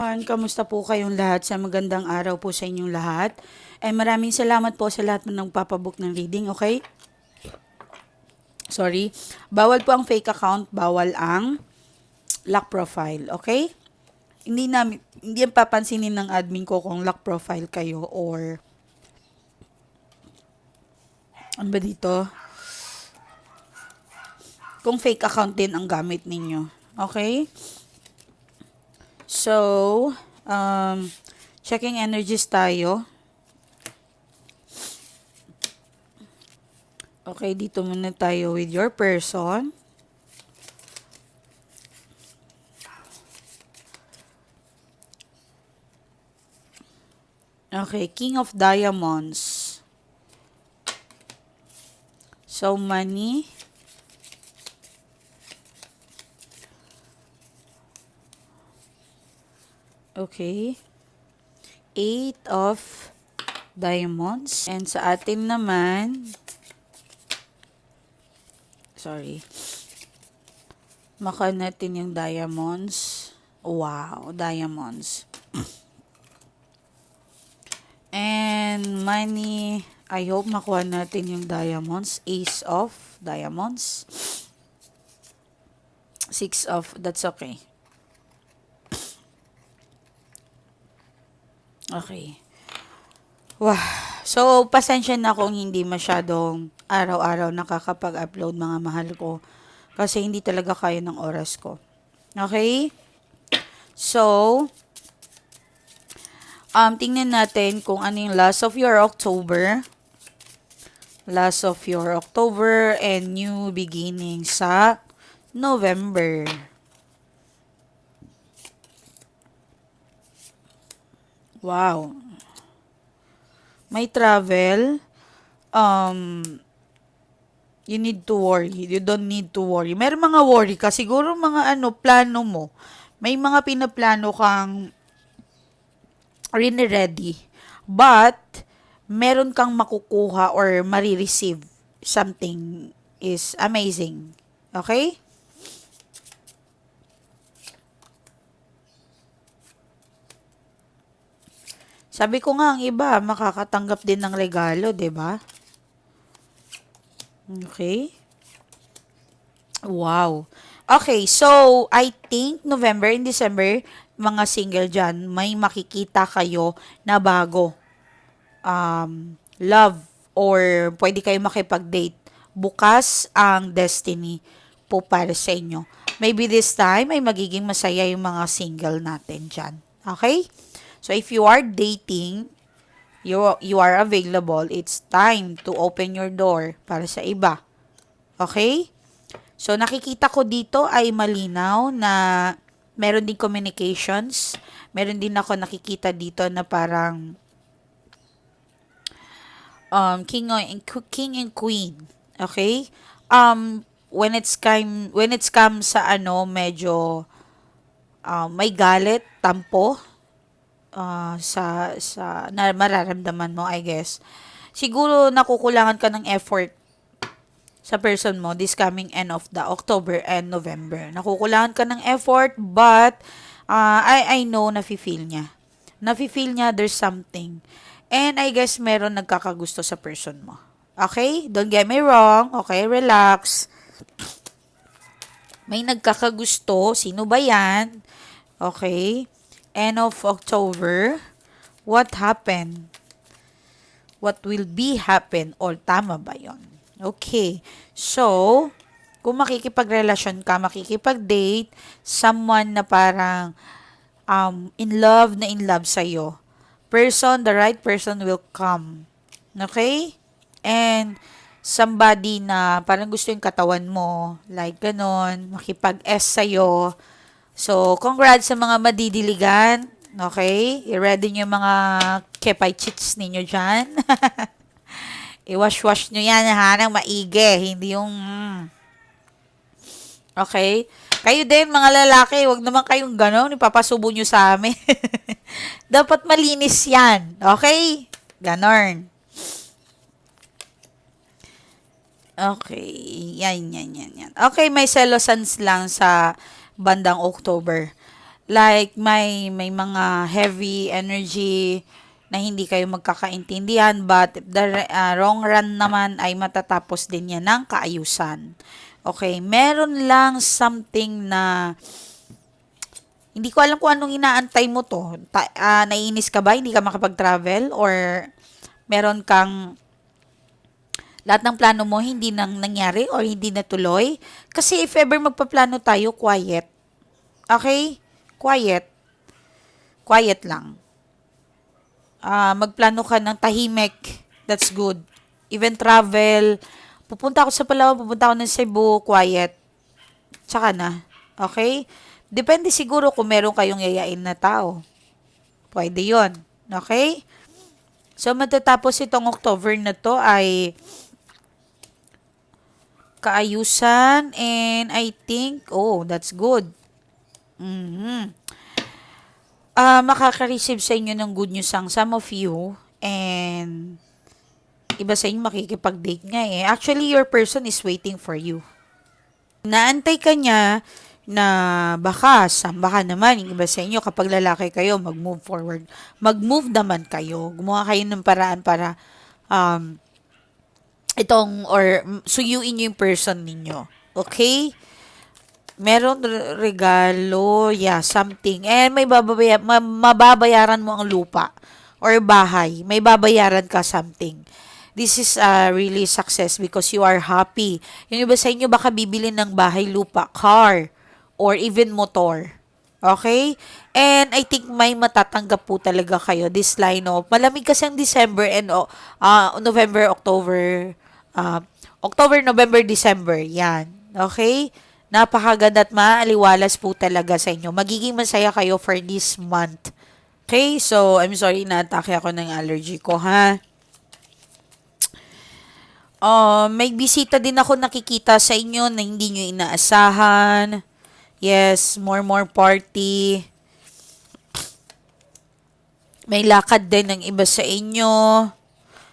everyone. Kamusta po kayong lahat? Sa magandang araw po sa inyong lahat. And maraming salamat po sa lahat ng nagpapabook ng reading, okay? Sorry. Bawal po ang fake account, bawal ang lock profile, okay? Hindi namin hindi yan papansinin ng admin ko kung lock profile kayo or ano ba dito? Kung fake account din ang gamit ninyo. Okay? So, um, checking energies tayo. Okay, dito muna tayo with your person. Okay, King of Diamonds. So, money. Okay. Eight of diamonds. And sa atin naman, sorry, maka natin yung diamonds. Wow, diamonds. And money, I hope makuha natin yung diamonds. Ace of diamonds. Six of, that's okay. Okay. Wow. So, pasensya na kung hindi masyadong araw-araw nakakapag-upload mga mahal ko. Kasi hindi talaga kaya ng oras ko. Okay? So, um, tingnan natin kung ano yung last of your October. Last of your October and new beginning sa November. Wow. May travel. Um, you need to worry. You don't need to worry. Meron mga worry ka. Siguro mga ano, plano mo. May mga pinaplano kang rini-ready. But, meron kang makukuha or marireceive something is amazing. Okay? Sabi ko nga ang iba makakatanggap din ng regalo, 'di ba? Okay? Wow. Okay, so I think November and December, mga single dyan, may makikita kayo na bago. Um, love or pwede kayo makipag-date. Bukas ang destiny po para sa inyo. Maybe this time ay magiging masaya yung mga single natin dyan. Okay? So if you are dating, you you are available, it's time to open your door para sa iba. Okay? So nakikita ko dito ay malinaw na meron din communications. Meron din ako nakikita dito na parang um king and king and queen. Okay? Um when it's come when it's come sa ano medyo um, may galit, tampo, ah, sa sa na mararamdaman mo, I guess. Siguro nakukulangan ka ng effort sa person mo this coming end of the October and November. Nakukulangan ka ng effort but uh, I I know na feel niya. Nafi-feel niya there's something. And I guess meron nagkakagusto sa person mo. Okay? Don't get me wrong. Okay, relax. May nagkakagusto. Sino ba yan? Okay end of October, what happened? What will be happen? Or tama ba yon? Okay. So, kung makikipagrelasyon ka, makikipag-date, someone na parang um, in love na in love sa'yo, person, the right person will come. Okay? And, somebody na parang gusto yung katawan mo, like ganon, makipag-S sa'yo, So, congrats sa mga madidiligan. Okay? I-ready nyo yung mga kepay chits ninyo dyan. I-wash-wash nyo yan ha, ng maigi. Hindi yung... mm. Okay? Kayo din, mga lalaki, wag naman kayong gano'n, ipapasubo nyo sa amin. Dapat malinis yan. Okay? Ganon. Okay. Yan, yan, yan, yan. Okay, may selosans lang sa bandang October. like may may mga heavy energy na hindi kayo magkakaintindihan but the uh, wrong run naman ay matatapos din yan ng kaayusan. Okay, meron lang something na hindi ko alam kung anong inaantay mo to. Ta- ah, naiinis ka ba? Hindi ka makapag-travel? Or meron kang lahat ng plano mo hindi nang nangyari or hindi natuloy? Kasi if ever magpaplano tayo, quiet. Okay? Quiet. Quiet lang. Ah, magplano ka ng tahimik. That's good. Even travel. Pupunta ako sa Palawan, pupunta ako ng Cebu, quiet. Tsaka na. Okay? Depende siguro kung meron kayong yayain na tao. Pwede yon Okay? So, matatapos itong October na to ay kaayusan and I think, oh, that's good. Mhm. Ah, makaka-receive sa inyo ng good news ang some of you and iba sa inyo makikipag-date nga eh. Actually, your person is waiting for you. Naantay ka niya na baka, baka naman, yung iba sa inyo, kapag lalaki kayo, mag-move forward. Mag-move naman kayo. Gumawa kayo ng paraan para um, itong, or suyuin nyo yung person ninyo. Okay? Meron re- regalo, yeah, something. And may babaya, ma- mababayaran mo ang lupa or bahay. May babayaran ka something. This is a really success because you are happy. Yung iba sa inyo baka bibili ng bahay, lupa, car, or even motor. Okay? And I think may matatanggap po talaga kayo this line of malamig kasi ang December and uh, November, October, uh, October, November, December. Yan. Okay? Napakaganda at maaliwalas po talaga sa inyo. Magiging masaya kayo for this month. Okay? So, I'm sorry na atake ako ng allergy ko, ha? Uh, may bisita din ako nakikita sa inyo na hindi nyo inaasahan. Yes, more more party. May lakad din ng iba sa inyo.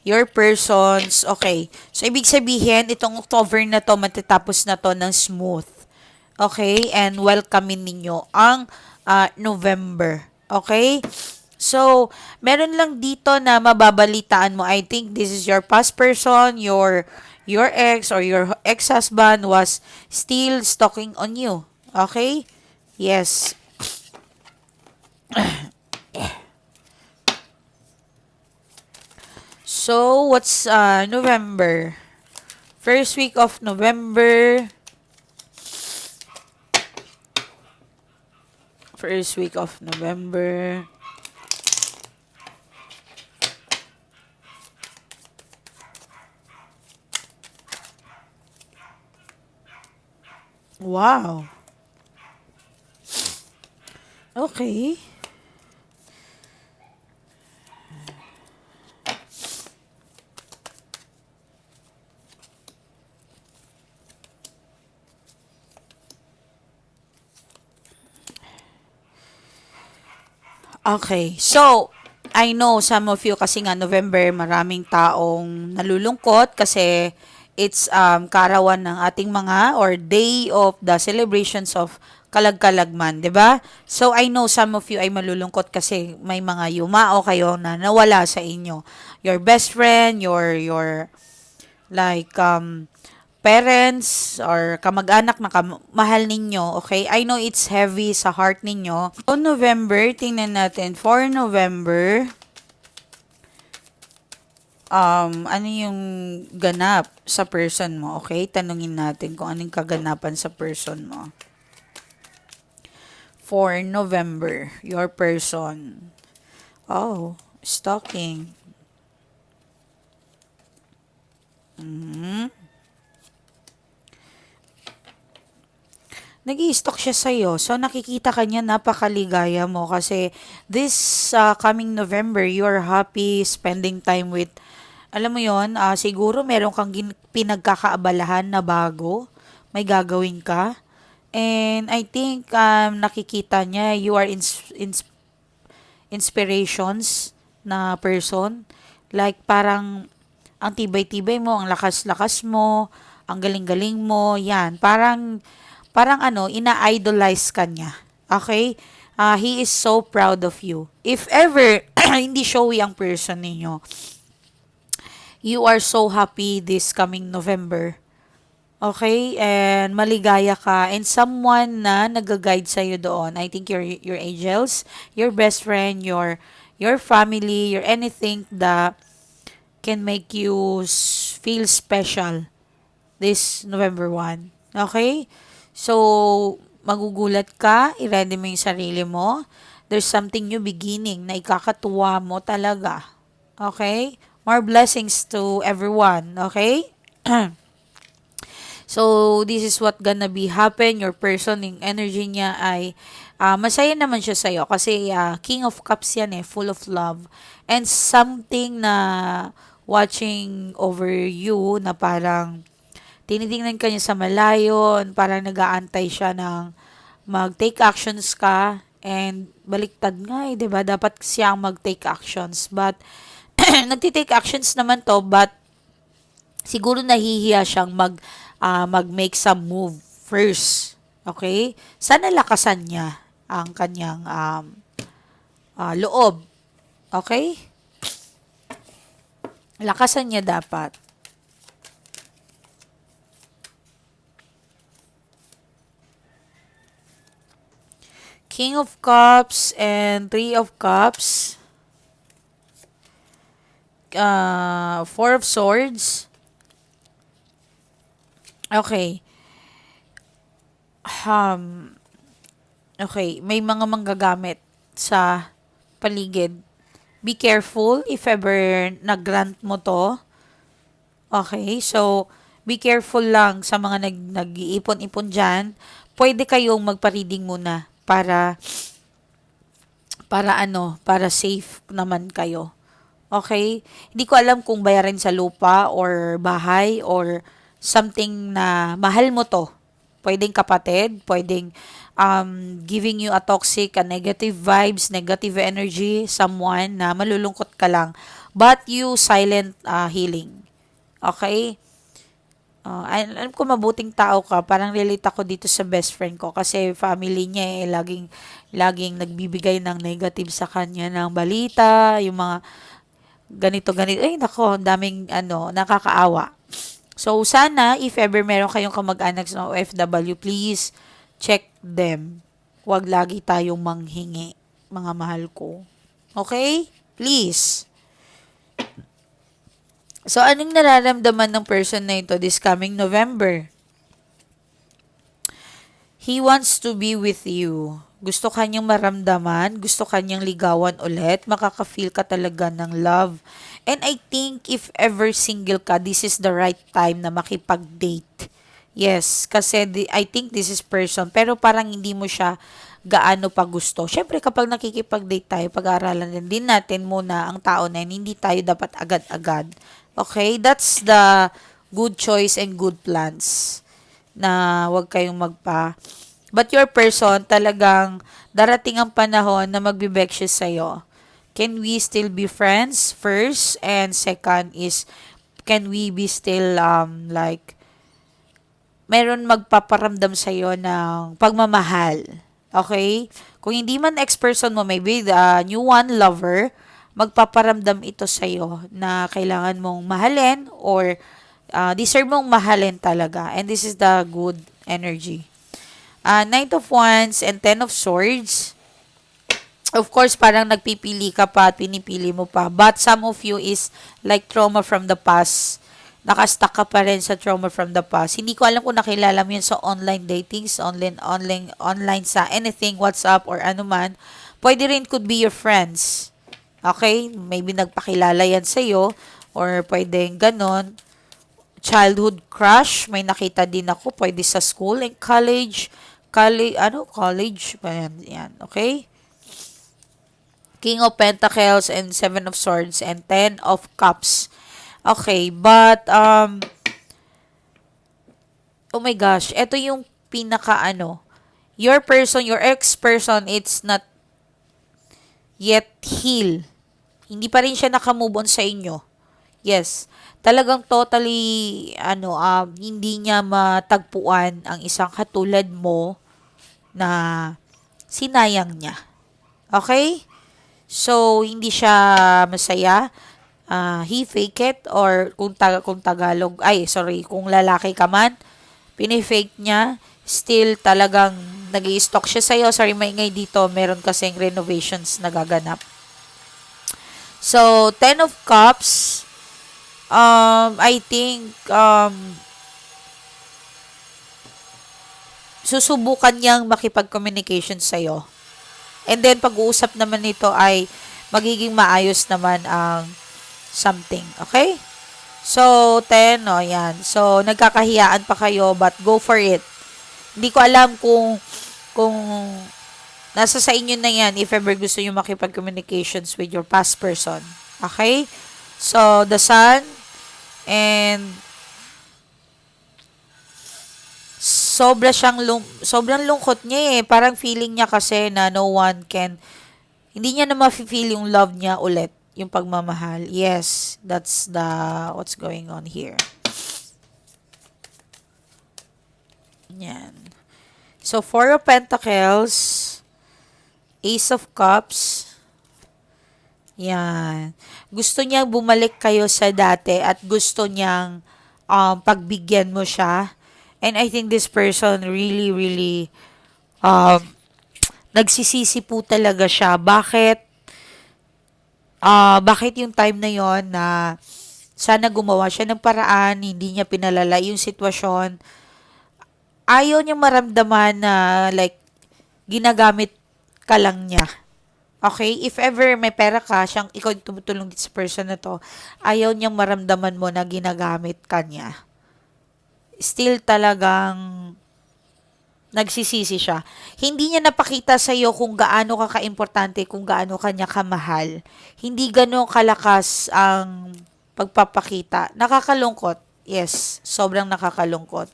Your persons. Okay. So, ibig sabihin, itong October na to, matatapos na to ng smooth. Okay? And welcomein ninyo ang uh, November. Okay? So, meron lang dito na mababalitaan mo. I think this is your past person, your your ex or your ex-husband was still stalking on you. Okay? Yes. so, what's uh, November? First week of November. First week of November. Wow. Okay. Okay. So, I know some of you kasi nga November maraming taong nalulungkot kasi it's um karawan ng ating mga or day of the celebrations of kalagkalagman, 'di ba? So I know some of you ay malulungkot kasi may mga yumao kayo na nawala sa inyo. Your best friend, your your like um parents or kamag-anak na kam- mahal ninyo, okay? I know it's heavy sa heart ninyo. So, November, tingnan natin. For November, um, ano yung ganap sa person mo, okay? Tanungin natin kung anong kaganapan sa person mo. For November, your person. Oh, stalking. Mm-hmm. Nag stalk siya sa'yo. So, nakikita ka niya, napakaligaya mo kasi this uh, coming November, you're happy spending time with, alam mo yon uh, siguro meron kang pinagkakaabalahan na bago, may gagawin ka. And I think um, nakikita niya, you are ins- ins- inspirations na person. Like parang ang tibay-tibay mo, ang lakas-lakas mo, ang galing-galing mo, yan. Parang parang ano, ina-idolize ka niya. Okay? ah, he is so proud of you. If ever, hindi showy ang person ninyo, you are so happy this coming November. Okay? And maligaya ka. And someone na nag-guide sa'yo doon. I think your, your angels, your best friend, your, your family, your anything that can make you feel special this November 1. Okay? So, magugulat ka, i-ready mo yung sarili mo. There's something new beginning na ikakatuwa mo talaga. Okay? More blessings to everyone. Okay? So, this is what gonna be happen. Your person, yung energy niya ay ah, masaya naman siya sa'yo kasi ah, King of Cups yan eh, full of love. And something na watching over you na parang tinitingnan ka niya sa malayo, parang nag-aantay siya ng mag-take actions ka and baliktad nga eh, 'di ba? Dapat siya ang mag-take actions. But nagti-take actions naman to, but siguro nahihiya siyang mag ah, mag-make some move first. Okay? Sana lakasan niya ang kanyang um, ah, loob. Okay? Lakasan niya dapat. King of Cups and Three of Cups. Uh, Four of Swords. Okay. Um, okay, may mga manggagamit sa paligid. Be careful if ever nag-grant mo to. Okay, so be careful lang sa mga nag nag-iipon-ipon diyan. Pwede kayong magpa-reading muna para para ano, para safe naman kayo. Okay? Hindi ko alam kung bayarin sa lupa or bahay or something na mahal mo to. Pwedeng kapatid, pwedeng um, giving you a toxic, a negative vibes, negative energy, someone na malulungkot ka lang. But you silent uh, healing. Okay? Uh, alam ko mabuting tao ka, parang relate ako dito sa best friend ko kasi family niya eh, laging, laging nagbibigay ng negative sa kanya ng balita, yung mga ganito, ganito. Ay, nako, daming ano, nakakaawa. So, sana, if ever meron kayong kamag-anak sa OFW, please check them. Huwag lagi tayong manghingi, mga mahal ko. Okay? Please. So, anong nararamdaman ng person na ito this coming November? He wants to be with you. Gusto kanyang maramdaman, gusto kanyang ligawan ulit, makaka-feel ka talaga ng love. And I think if ever single ka, this is the right time na makipag-date. Yes, kasi di- I think this is person, pero parang hindi mo siya gaano pa gusto. Syempre, kapag nakikipag-date tayo, pag-aaralan din natin muna ang tao na yun, hindi tayo dapat agad-agad. Okay? That's the good choice and good plans na wag kayong magpa But your person, talagang darating ang panahon na magbibek siya sa'yo. Can we still be friends? First. And second is, can we be still, um, like, meron magpaparamdam sa'yo ng pagmamahal. Okay? Kung hindi man ex-person mo, maybe the new one, lover, magpaparamdam ito sa'yo na kailangan mong mahalin or uh, deserve mong mahalin talaga. And this is the good energy. Uh, Knight of Wands and Ten of Swords. Of course, parang nagpipili ka pa at pinipili mo pa. But some of you is like trauma from the past. Nakastuck ka pa rin sa trauma from the past. Hindi ko alam kung nakilala mo yun sa online datings, online, online, online sa anything, WhatsApp or ano. Pwede rin could be your friends. Okay? Maybe nagpakilala yan sa'yo or pwedeng ganon. Childhood crush, may nakita din ako. Pwede sa school and college. College, ano? College. Yan. Okay? King of Pentacles and Seven of Swords and Ten of Cups. Okay, but um Oh my gosh, ito yung pinaka ano. Your person, your ex-person, it's not yet heal. Hindi pa rin siya nakamove on sa inyo. Yes. Talagang totally ano um hindi niya matagpuan ang isang katulad mo na sinayang niya. Okay? So, hindi siya masaya. Ah, he fake it or kung, tag- kung Tagalog, ay sorry, kung lalaki ka man, pinifake niya, still talagang nag stock siya sa'yo. Sorry, maingay dito, meron kasing renovations na gaganap. So, Ten of Cups, um, I think, um, susubukan niyang makipag-communication sa'yo. And then, pag-uusap naman nito ay magiging maayos naman ang something. Okay? So, 10, o, yan. So, nagkakahiyaan pa kayo, but go for it. Hindi ko alam kung, kung nasa sa inyo na yan if ever gusto nyo makipag-communications with your past person. Okay? So, the sun, and sobra siyang lung sobrang lungkot niya eh. Parang feeling niya kasi na no one can hindi niya na ma-feel yung love niya ulit, yung pagmamahal. Yes, that's the what's going on here. Yan. So, Four of Pentacles, Ace of Cups, yan. Gusto niyang bumalik kayo sa dati at gusto niyang um, pagbigyan mo siya. And I think this person really, really um, nagsisisi po talaga siya. Bakit? Ah, bakit yung time na yon na sana gumawa siya ng paraan, hindi niya pinalala yung sitwasyon. Ayaw niya maramdaman na like ginagamit ka lang niya. Okay? If ever may pera ka, siyang ikaw yung tumutulong dito sa person na to, ayaw niyang maramdaman mo na ginagamit ka niya. Still talagang nagsisisi siya. Hindi niya napakita sa iyo kung gaano ka kaimportante, kung gaano kanya kamahal. Hindi gano'ng kalakas ang pagpapakita. Nakakalungkot. Yes, sobrang nakakalungkot.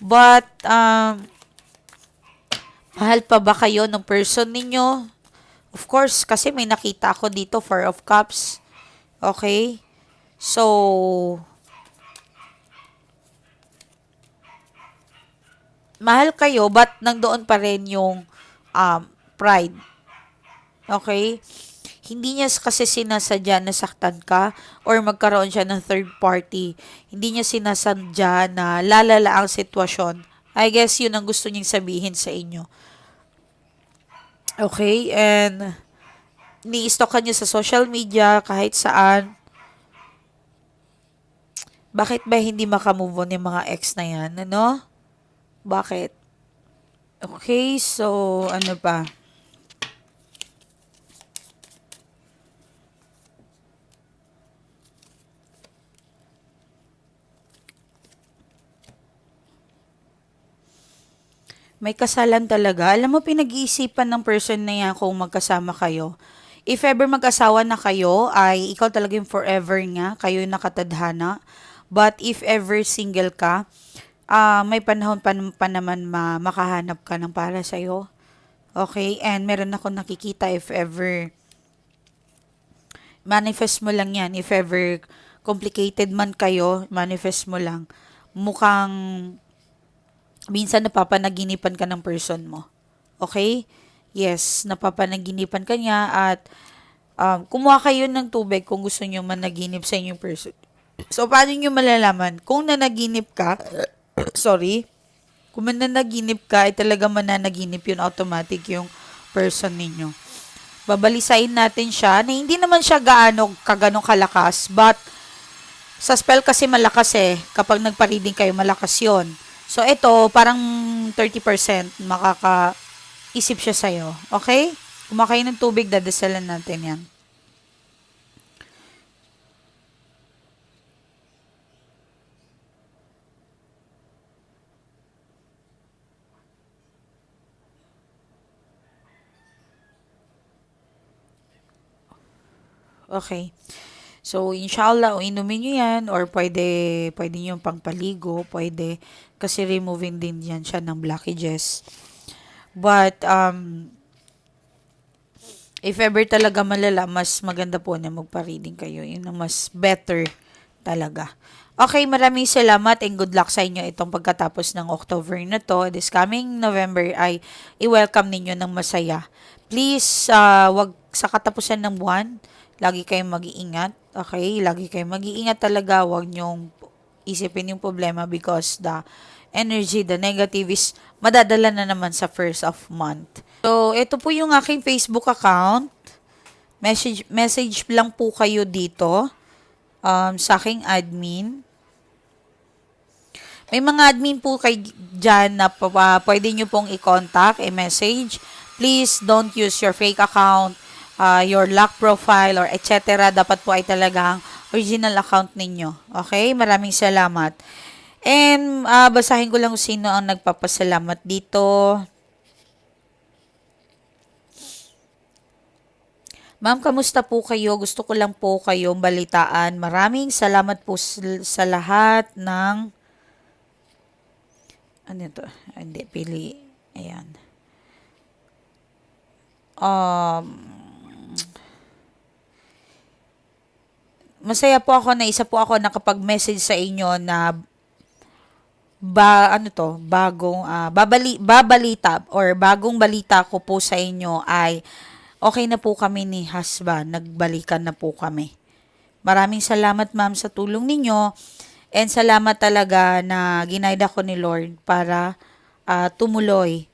But, um, mahal pa ba kayo ng person ninyo? Of course, kasi may nakita ako dito, Four of Cups. Okay? So, mahal kayo, but nandoon pa rin yung um, pride. Okay? Hindi niya kasi sinasadya na saktan ka or magkaroon siya ng third party. Hindi niya sinasadya na lalala ang sitwasyon. I guess yun ang gusto niyang sabihin sa inyo. Okay? And ni-stalk ka niya sa social media, kahit saan. Bakit ba hindi makamove on yung mga ex na yan? Ano? Bakit? Okay, so ano pa? May kasalan talaga. Alam mo, pinag-iisipan ng person na yan kung magkasama kayo. If ever mag-asawa na kayo, ay ikaw talaga yung forever nga. Kayo yung nakatadhana. But if ever single ka, ah may panahon pa, pa naman ma, makahanap ka ng para sa'yo. Okay? And meron ako nakikita if ever manifest mo lang yan. If ever complicated man kayo, manifest mo lang. Mukhang minsan napapanaginipan ka ng person mo. Okay? Yes, napapanaginipan ka niya at um, kumuha kayo ng tubig kung gusto niyo managinip sa inyong person. So, paano niyo malalaman? Kung nanaginip ka, sorry, kung mananaginip ka, ay talaga mananaginip yun automatic yung person ninyo. Babalisain natin siya na hindi naman siya gaano kaganong kalakas, but sa spell kasi malakas eh. Kapag nagpa-reading kayo, malakas yon So, ito, parang 30% makaka-isip siya sa'yo. Okay? Kumakain ng tubig, dadasalan natin yan. Okay. So, inshallah, inumin nyo yan, or pwede, pwede nyo pangpaligo, pwede, kasi removing din yan siya ng blockages. But, um, if ever talaga malala, mas maganda po na magpa-reading kayo. Yun ang mas better talaga. Okay, maraming salamat and good luck sa inyo itong pagkatapos ng October na to. This coming November ay i-welcome ninyo ng masaya. Please, ah, wag sa katapusan ng buwan, lagi kayong mag-iingat. Okay? Lagi kayong mag-iingat talaga. Wag nyong isipin yung problema because the energy, the negative is madadala na naman sa first of month. So, ito po yung aking Facebook account. Message, message lang po kayo dito um, sa aking admin. May mga admin po kay dyan na pa- pwede nyo pong i-contact, i-message. Please don't use your fake account, uh, your lock profile, or etc. Dapat po ay talagang original account ninyo. Okay? Maraming salamat. And ah, basahin ko lang sino ang nagpapasalamat dito. Ma'am, kamusta po kayo? Gusto ko lang po kayong balitaan. Maraming salamat po sa lahat ng... Ano to? Hindi, pili. Ayan. Um, masaya po ako na isa po ako nakapag-message sa inyo na ba ano to bagong ah, babali babalita or bagong balita ko po sa inyo ay okay na po kami ni husband. Nagbalikan na po kami. Maraming salamat ma'am sa tulong ninyo. And salamat talaga na ginaid ako ni Lord para ah, tumuloy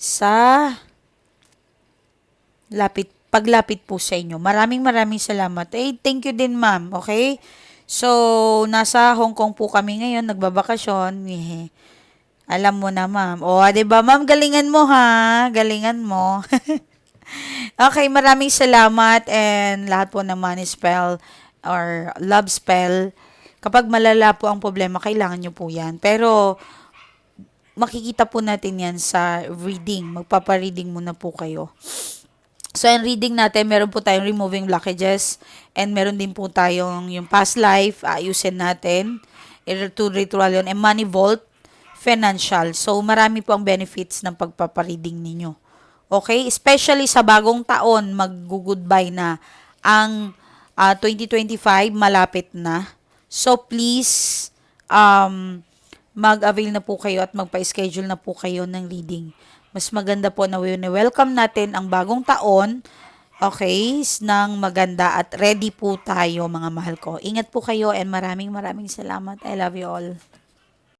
sa lapit paglapit po sa inyo. Maraming maraming salamat. Eh, thank you din, ma'am. Okay? So, nasa Hong Kong po kami ngayon, nagbabakasyon. Alam mo na, ma'am. O, di ba, ma'am, galingan mo, ha? Galingan mo. okay, maraming salamat and lahat po ng money spell or love spell. Kapag malala po ang problema, kailangan nyo po yan. Pero, makikita po natin yan sa reading. Magpapa-reading muna po kayo. So, in reading natin, meron po tayong removing blockages and meron din po tayong yung past life, ayusin natin. To ritual yun. And money vault, financial. So, marami po ang benefits ng pagpapareading ninyo. Okay? Especially sa bagong taon, mag-goodbye na. Ang ah, 2025, malapit na. So, please, um, mag-avail na po kayo at magpa-schedule na po kayo ng reading. Mas maganda po na welcome natin ang bagong taon, okay, s- ng maganda at ready po tayo mga mahal ko. Ingat po kayo and maraming maraming salamat. I love you all.